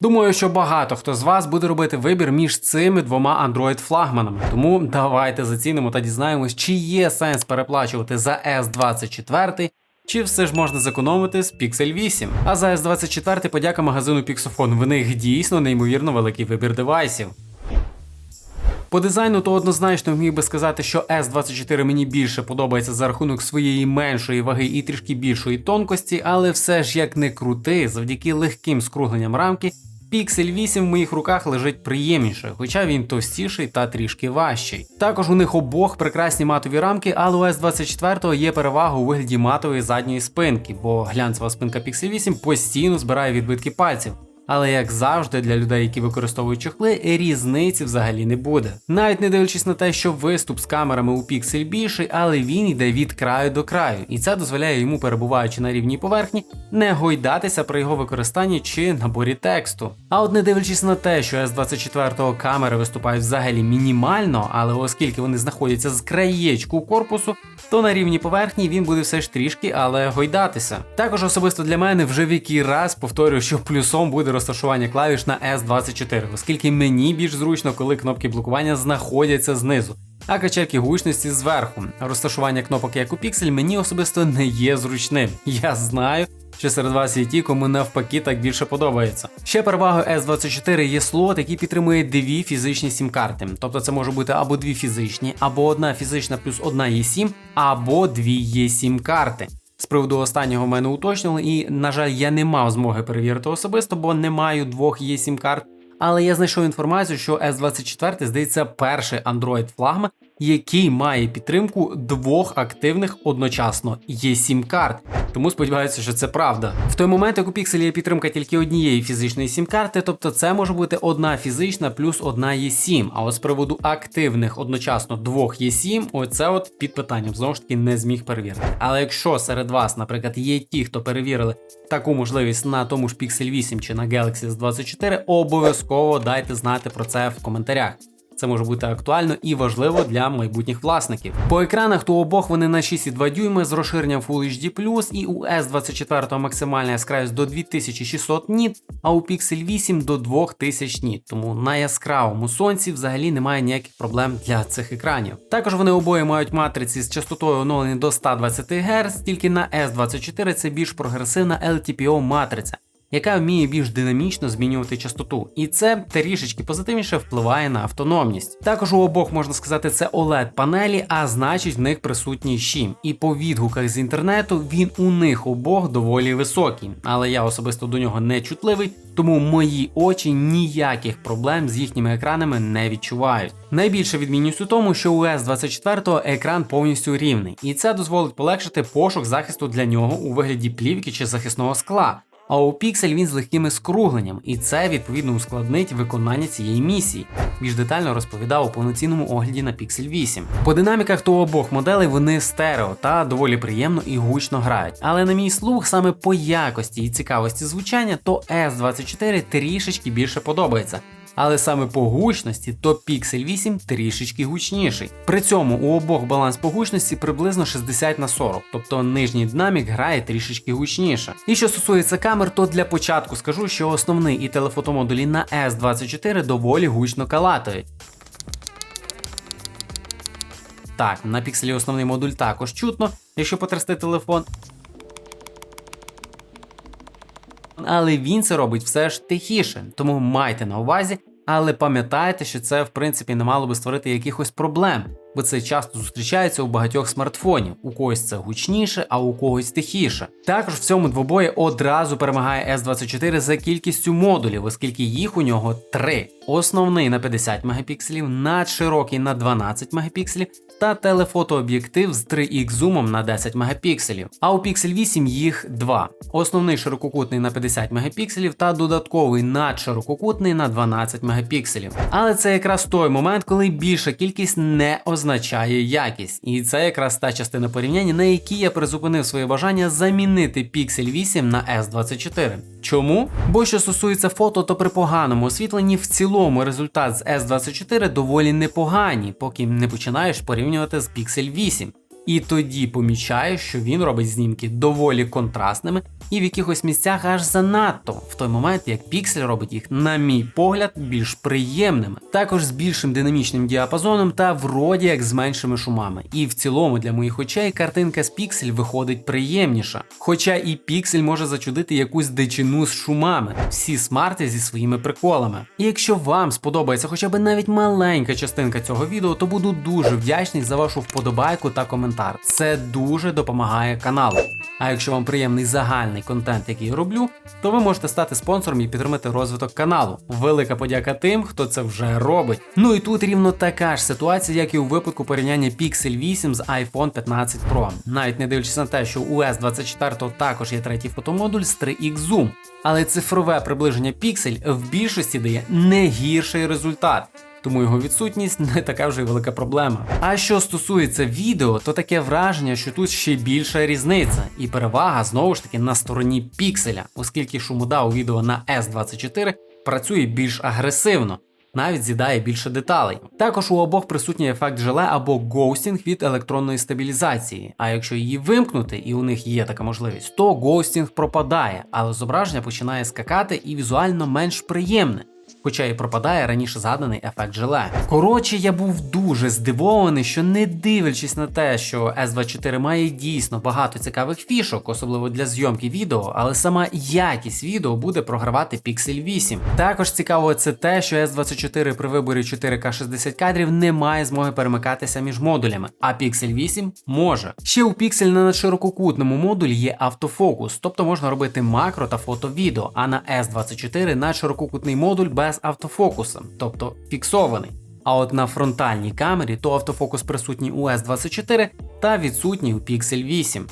Думаю, що багато хто з вас буде робити вибір між цими двома Android-флагманами. Тому давайте зацінимо та дізнаємось, чи є сенс переплачувати за S24, чи все ж можна зекономити з Pixel 8. А за S24 подяка магазину Pixofon. В них дійсно неймовірно великий вибір девайсів. По дизайну, то однозначно міг би сказати, що S24 мені більше подобається за рахунок своєї меншої ваги і трішки більшої тонкості, але все ж як не крути, завдяки легким скругленням рамки. Pixel 8 в моїх руках лежить приємніше, хоча він товстіший та трішки важчий. Також у них обох прекрасні матові рамки, але у S24 є перевага у вигляді матової задньої спинки, бо глянцева спинка Pixel 8 постійно збирає відбитки пальців. Але як завжди, для людей, які використовують чохли, різниці взагалі не буде. Навіть не дивлячись на те, що виступ з камерами у піксель більший, але він йде від краю до краю, і це дозволяє йому, перебуваючи на рівній поверхні, не гойдатися при його використанні чи наборі тексту. А от не дивлячись на те, що S24 камери виступають взагалі мінімально, але оскільки вони знаходяться з краєчку корпусу, то на рівні поверхні він буде все ж трішки, але гойдатися. Також особисто для мене вже в який раз повторюю, що плюсом буде розташування клавіш на S24, оскільки мені більш зручно, коли кнопки блокування знаходяться знизу. А качельки гучності зверху. Розташування кнопок як у Pixel мені особисто не є зручним. Я знаю, що серед вас є ті, кому навпаки так більше подобається. Ще перевагою S24 є слот, який підтримує дві фізичні сім-карти. Тобто це може бути або дві фізичні, або одна фізична плюс одна є 7 або дві є 7 карти. З приводу останнього мене уточнили, і, на жаль, я не мав змоги перевірити особисто, бо не маю двох є сім карт. Але я знайшов інформацію, що S24 здається перший Android флагман, який має підтримку двох активних одночасно є 7 карт. Тому сподіваюся, що це правда. В той момент, як у Pixel є підтримка тільки однієї фізичної сім-карти, тобто це може бути одна фізична плюс одна є 7 А от з приводу активних одночасно двох є 7 оце от під питанням знову ж таки не зміг перевірити. Але якщо серед вас, наприклад, є ті, хто перевірили таку можливість на тому ж Pixel 8 чи на Galaxy S24, обов'язково дайте знати про це в коментарях. Це може бути актуально і важливо для майбутніх власників. По екранах то обох вони на 6,2 дюйми з розширенням Full HD+, і у S24 максимальна яскравість до 2600 ніт, а у Pixel 8 до 2000 ніт. Тому на яскравому сонці взагалі немає ніяких проблем для цих екранів. Також вони обоє мають матриці з частотою оновлення до 120 Гц, тільки на S24 це більш прогресивна LTPO матриця яка вміє більш динамічно змінювати частоту, і це трішечки позитивніше впливає на автономність. Також у обох можна сказати, це oled панелі, а значить в них присутній щім. І по відгуках з інтернету він у них обох доволі високий, але я особисто до нього не чутливий, тому мої очі ніяких проблем з їхніми екранами не відчувають. Найбільша відмінність у тому, що у S24 екран повністю рівний, і це дозволить полегшити пошук захисту для нього у вигляді плівки чи захисного скла. А у Pixel він з легкими скругленням, і це відповідно ускладнить виконання цієї місії. Більш детально розповідав у повноцінному огляді на Pixel 8. По динаміках то обох моделей вони стерео та доволі приємно і гучно грають. Але на мій слух, саме по якості і цікавості звучання, то S24 трішечки більше подобається але саме по гучності то Pixel 8 трішечки гучніший. При цьому у обох баланс по гучності приблизно 60 на 40, тобто нижній динамік грає трішечки гучніше. І що стосується камер, то для початку скажу, що основний і телефотомодулі на S24 доволі гучно калатають. Так, на пікселі основний модуль також чутно, якщо потрясти телефон. Але він це робить все ж тихіше, тому майте на увазі, але пам'ятайте, що це в принципі не мало би створити якихось проблем, бо це часто зустрічається у багатьох смартфонів. У когось це гучніше, а у когось тихіше. Також в цьому двобої одразу перемагає S24 за кількістю модулів, оскільки їх у нього три. Основний на 50 мегапікселів, надширокий на 12 мегапікселів та телефотооб'єктив з 3х зумом на 10 мегапікселів. А у Pixel 8 їх два. Основний ширококутний на 50 мегапікселів та додатковий надширококутний на 12 мегапікселів. Але це якраз той момент, коли більша кількість не означає якість. І це якраз та частина порівняння, на якій я призупинив своє бажання замінити Pixel 8 на S24. Чому? Бо що стосується фото, то при поганому освітленні в цілому результат з S24 доволі непогані, поки не починаєш порівнювати з Pixel 8. І тоді помічаю, що він робить знімки доволі контрастними і в якихось місцях аж занадто, в той момент як піксель робить їх, на мій погляд, більш приємними, також з більшим динамічним діапазоном та вроді як з меншими шумами. І в цілому для моїх очей картинка з піксель виходить приємніша. Хоча і піксель може зачудити якусь дичину з шумами, всі смарти зі своїми приколами. І якщо вам сподобається хоча б навіть маленька частинка цього відео, то буду дуже вдячний за вашу вподобайку та коментар. Це дуже допомагає каналу. А якщо вам приємний загальний контент, який я роблю, то ви можете стати спонсором і підтримати розвиток каналу. Велика подяка тим, хто це вже робить. Ну і тут рівно така ж ситуація, як і у випадку порівняння Pixel 8 з iPhone 15 Pro. Навіть не дивлячись на те, що у S24 також є третій фотомодуль з 3X Zoom. Але цифрове приближення Pixel в більшості дає не гірший результат тому його відсутність не така вже й велика проблема. А що стосується відео, то таке враження, що тут ще більша різниця, і перевага знову ж таки на стороні пікселя, оскільки шумода у відео на S24 працює більш агресивно. Навіть з'їдає більше деталей. Також у обох присутній ефект желе або гоустінг від електронної стабілізації. А якщо її вимкнути, і у них є така можливість, то гоустінг пропадає, але зображення починає скакати і візуально менш приємне хоча і пропадає раніше згаданий ефект желе. Коротше, я був дуже здивований, що не дивлячись на те, що S24 має дійсно багато цікавих фішок, особливо для зйомки відео, але сама якість відео буде програвати Pixel 8. Також цікаво це те, що S24 при виборі 4К 60 кадрів не має змоги перемикатися між модулями, а Pixel 8 може. Ще у Pixel на надширококутному модулі є автофокус, тобто можна робити макро та фото відео, а на S24 надширококутний модуль без автофокуса, тобто фіксований. А от на фронтальній камері то автофокус присутній у S24 та відсутній у Pixel 8.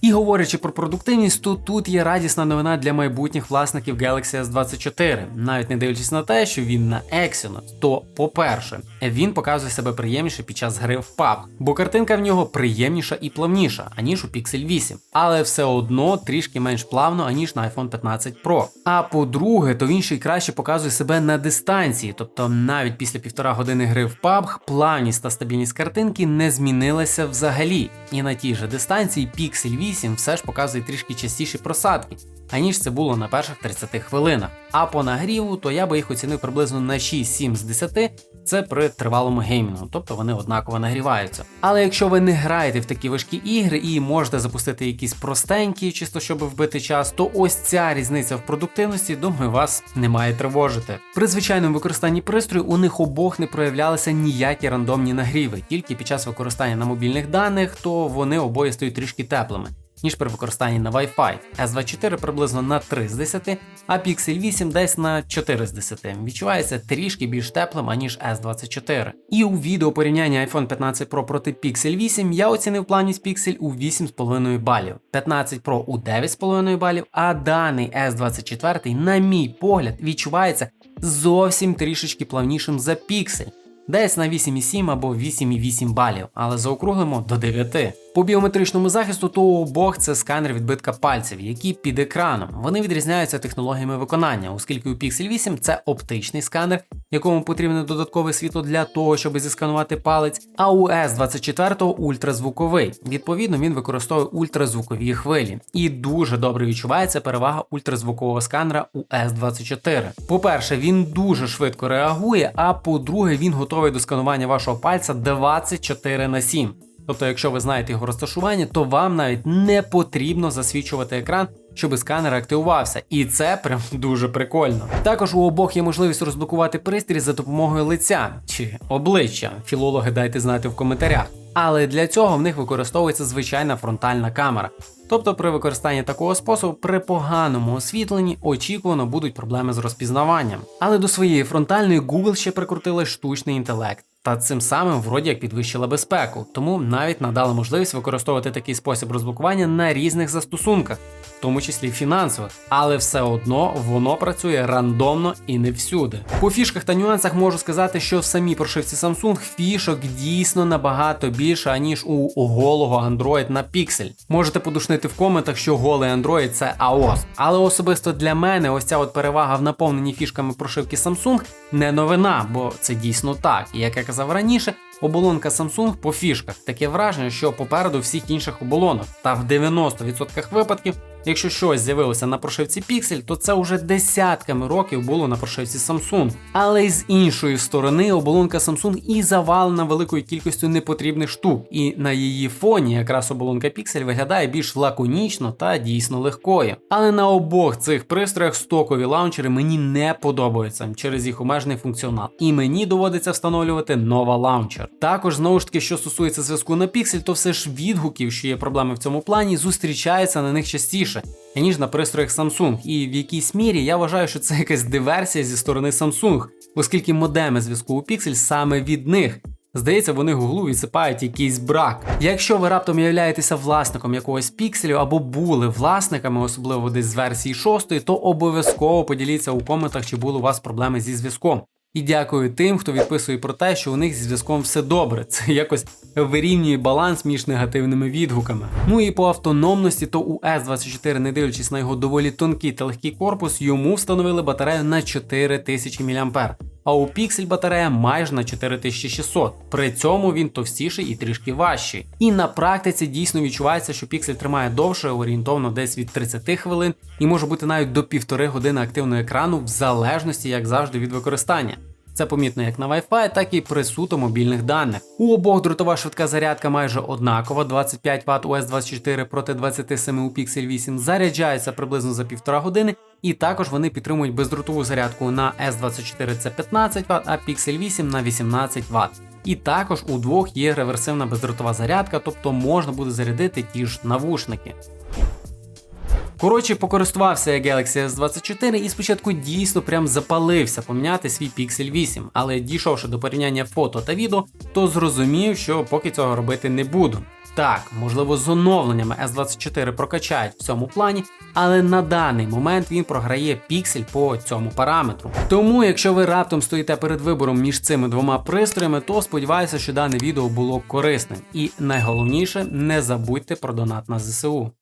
І говорячи про продуктивність, то тут є радісна новина для майбутніх власників Galaxy S24, навіть не дивлячись на те, що він на Exynos, то, по-перше, він показує себе приємніше під час гри в PUBG, бо картинка в нього приємніша і плавніша, аніж у Pixel 8, але все одно трішки менш плавно, аніж на iPhone 15 Pro. А по-друге, то він ще й краще показує себе на дистанції, тобто навіть після півтора години гри в PUBG плавність та стабільність картинки не змінилася взагалі. І на тій же дистанції Pixel 8 8 все ж показує трішки частіші просадки, аніж це було на перших 30 хвилинах. А по нагріву, то я би їх оцінив приблизно на 6-7 з 10, це при тривалому геймінгу, тобто вони однаково нагріваються. Але якщо ви не граєте в такі важкі ігри і можете запустити якісь простенькі, чисто щоб вбити час, то ось ця різниця в продуктивності, думаю, вас не має тривожити. При звичайному використанні пристрою у них обох не проявлялися ніякі рандомні нагріви, тільки під час використання на мобільних даних, то вони обоє стають трішки теплими ніж при використанні на Wi-Fi. S24 приблизно на 3 з 10, а Pixel 8 десь на 4 з 10. Відчувається трішки більш теплим, аніж S24. І у відео порівняння iPhone 15 Pro проти Pixel 8 я оцінив плавність Pixel у 8,5 балів, 15 Pro у 9,5 балів, а даний S24, на мій погляд, відчувається зовсім трішечки плавнішим за Pixel десь на 8,7 або 8,8 балів, але заокруглимо до 9. По біометричному захисту, то у обох це сканер відбитка пальців, які під екраном. Вони відрізняються технологіями виконання, оскільки у Pixel 8 це оптичний сканер, якому потрібне додаткове світло для того, щоб зісканувати палець. А у S24 ультразвуковий. Відповідно, він використовує ультразвукові хвилі. І дуже добре відчувається перевага ультразвукового сканера у S24. По-перше, він дуже швидко реагує, а по-друге, він готовий до сканування вашого пальця 24 на 7. Тобто, якщо ви знаєте його розташування, то вам навіть не потрібно засвічувати екран, щоб сканер активувався. І це прям дуже прикольно. Також у обох є можливість розблокувати пристрій за допомогою лиця чи обличчя. Філологи дайте знати в коментарях. Але для цього в них використовується звичайна фронтальна камера. Тобто при використанні такого способу при поганому освітленні очікувано будуть проблеми з розпізнаванням. Але до своєї фронтальної Google ще прикрутили штучний інтелект та цим самим вроді як підвищила безпеку, тому навіть надали можливість використовувати такий спосіб розблокування на різних застосунках, тому числі фінансових, але все одно воно працює рандомно і не всюди. По фішках та нюансах можу сказати, що в самій прошивці Samsung фішок дійсно набагато більше, аніж у голого Android на Pixel. Можете подушнити в коментах, що голий Android це AOS. Але особисто для мене ось ця от перевага в наповненні фішками прошивки Samsung не новина, бо це дійсно так. І як я казав раніше, Оболонка Samsung по фішках таке враження, що попереду всіх інших оболонок. Та в 90% випадків, якщо щось з'явилося на прошивці Pixel, то це вже десятками років було на прошивці Samsung. Але з іншої сторони оболонка Samsung і завалена великою кількістю непотрібних штук, і на її фоні якраз оболонка Pixel виглядає більш лаконічно та дійсно легкою. Але на обох цих пристроях стокові лаунчери мені не подобаються через їх обмежений функціонал. І мені доводиться встановлювати Nova Launcher. Також знову ж таки, що стосується зв'язку на Pixel, то все ж відгуків, що є проблеми в цьому плані, зустрічаються на них частіше. Ніж на пристроях Samsung, і в якійсь мірі я вважаю, що це якась диверсія зі сторони Samsung, оскільки модеми зв'язку у Pixel саме від них. Здається, вони гуглу відсипають якийсь брак. Якщо ви раптом являєтеся власником якогось пікселю або були власниками, особливо десь з версії 6, то обов'язково поділіться у коментах, чи були у вас проблеми зі зв'язком. І дякую тим, хто відписує про те, що у них зі зв'язком все добре. Це якось вирівнює баланс між негативними відгуками. Ну і по автономності, то у S24, не дивлячись на його доволі тонкий та легкий корпус, йому встановили батарею на 4000 мАh. А у Pixel батарея майже на 4600. При цьому він товстіший і трішки важчий. І на практиці дійсно відчувається, що Pixel тримає довше, орієнтовно десь від 30 хвилин, і може бути навіть до півтори години активного екрану, в залежності, як завжди, від використання. Це помітно як на Wi-Fi, так і при суто мобільних даних. У обох дротова швидка зарядка майже однакова, 25 Вт у S24 проти 27 у Pixel 8, заряджається приблизно за півтора години, і також вони підтримують бездротову зарядку на S24 це 15 Вт, а Pixel 8 на 18 Вт. І також у двох є реверсивна бездротова зарядка, тобто можна буде зарядити ті ж навушники. Коротше, покористувався я Galaxy S24 і спочатку дійсно прям запалився поміняти свій Pixel 8, але дійшовши до порівняння фото та відео, то зрозумів, що поки цього робити не буду. Так, можливо, з оновленнями S24 прокачають в цьому плані, але на даний момент він програє піксель по цьому параметру. Тому, якщо ви раптом стоїте перед вибором між цими двома пристроями, то сподіваюся, що дане відео було корисним. І найголовніше, не забудьте про донат на ЗСУ.